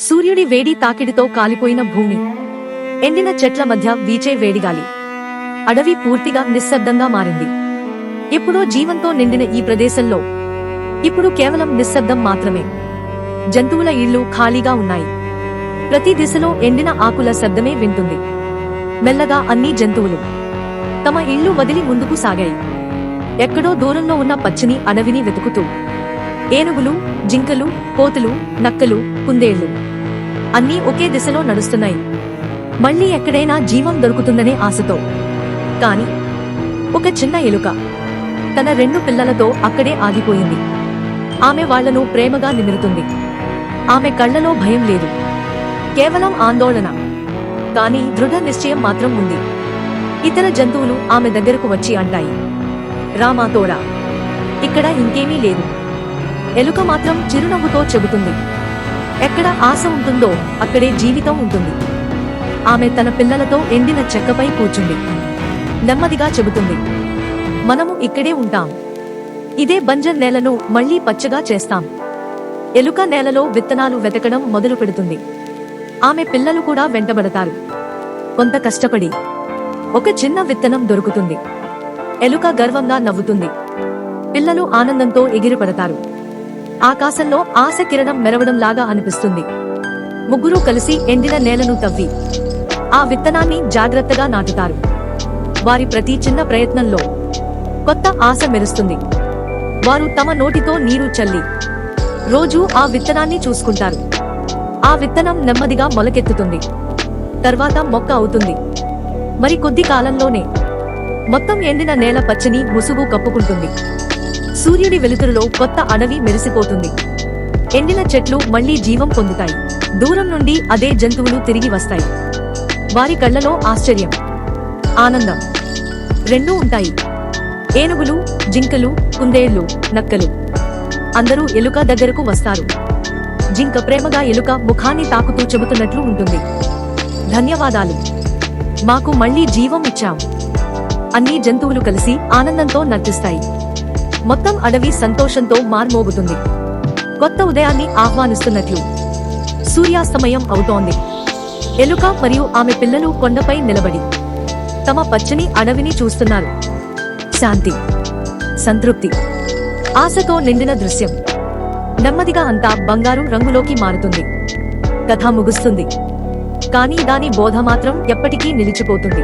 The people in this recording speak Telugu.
సూర్యుడి వేడి తాకిడితో కాలిపోయిన భూమి. ఎండిన చెట్ల మధ్య వీచే వేడిగాలి. అడవి పూర్తిగా నిశ్శబ్దంగా మారింది. ఎప్పుడో జీవంతో నిండిన ఈ ప్రదేశంలో ఇప్పుడు కేవలం నిశ్శబ్దం మాత్రమే. జంతువుల ఇళ్ళు ఖాళీగా ఉన్నాయి. ప్రతి దిశలో ఎండిన ఆకుల శబ్దమే వింటుంది. మెల్లగా అన్ని జంతువులు తమ ఇళ్ళు వదిలి ముందుకు సాగాయి. ఎక్కడో దూరంలో ఉన్న పచ్చని అడవిని వెతుకుతూ ఏనుగులు జింకలు కోతులు నక్కలు కుందేళ్ళు. అన్నీ ఒకే దిశలో నడుస్తున్నాయి. మళ్ళీ ఎక్కడైనా జీవం దొరుకుతుందనే ఆశతో. కాని ఒక చిన్న ఎలుక తన రెండు పిల్లలతో అక్కడే ఆగిపోయింది. ఆమె వాళ్ళను ప్రేమగా నిమిరుతుంది ఆమె కళ్ళలో భయం లేదు. కేవలం ఆందోళన. కాని దృఢ నిశ్చయం మాత్రం ఉంది. ఇతర జంతువులు ఆమె దగ్గరకు వచ్చి అంటాయి. రామాతోడా ఇక్కడ ఇంకేమీ లేదు. ఎలుక మాత్రం చిరునవ్వుతో చెబుతుంది. ఎక్కడ ఆశ ఉంటుందో అక్కడే జీవితం ఉంటుంది. ఆమె తన పిల్లలతో ఎండిన చెక్కపై కూర్చుంది. నెమ్మదిగా చెబుతుంది. మనము ఇక్కడే ఉంటాం. ఇదే బంజర్ నేలను మళ్ళీ పచ్చగా చేస్తాం. ఎలుక నేలలో విత్తనాలు వెతకడం మొదలు పెడుతుంది. ఆమె పిల్లలు కూడా వెంటబడతారు. కొంత కష్టపడి ఒక చిన్న విత్తనం దొరుకుతుంది. ఎలుక గర్వంగా నవ్వుతుంది. పిల్లలు ఆనందంతో ఎగిరిపడతారు. ఆకాశంలో ఆశ కిరణం మెరవడంలాగా అనిపిస్తుంది. ముగ్గురూ కలిసి ఎండిన నేలను తవ్వి ఆ విత్తనాన్ని జాగ్రత్తగా నాటుతారు. వారి ప్రతి చిన్న ప్రయత్నంలో కొత్త ఆశ మెరుస్తుంది. వారు తమ నోటితో నీరు చల్లి రోజూ ఆ విత్తనాన్ని చూసుకుంటారు. ఆ విత్తనం నెమ్మదిగా మొలకెత్తుతుంది. తర్వాత మొక్క అవుతుంది. మరి కొద్ది కాలంలోనే మొత్తం ఎండిన నేల పచ్చని ముసుగు కప్పుకుంటుంది. సూర్యుడి వెలుతురులో కొత్త అడవి మెరిసిపోతుంది. ఎండిన చెట్లు మళ్ళీ జీవం పొందుతాయి. దూరం నుండి అదే జంతువులు తిరిగి వస్తాయి. వారి కళ్ళలో ఆశ్చర్యం. ఆనందం. రెండూ ఉంటాయి. ఏనుగులు జింకలు కుందేళ్ళు నక్కలు. అందరూ ఎలుక దగ్గరకు వస్తారు. జింక ప్రేమగా ఎలుక ముఖాన్ని తాకుతూ చెబుతున్నట్లు ఉంటుంది. ధన్యవాదాలు. మాకు మళ్ళీ జీవం ఇచ్చాం అన్ని జంతువులు కలిసి ఆనందంతో నర్తిస్తాయి మొత్తం అడవి సంతోషంతో మార్మోగుతుంది. కొత్త ఉదయాన్ని ఆహ్వానిస్తున్నట్లు సూర్యాస్తమయం అవుతోంది. ఎలుక మరియు ఆమె పిల్లలు కొండపై నిలబడి తమ పచ్చని అడవిని చూస్తున్నారు. శాంతి సంతృప్తి ఆశతో నిండిన దృశ్యం. నెమ్మదిగా అంతా బంగారు రంగులోకి మారుతుంది. కథ ముగుస్తుంది. కానీ దాని బోధ మాత్రం ఎప్పటికీ నిలిచిపోతుంది.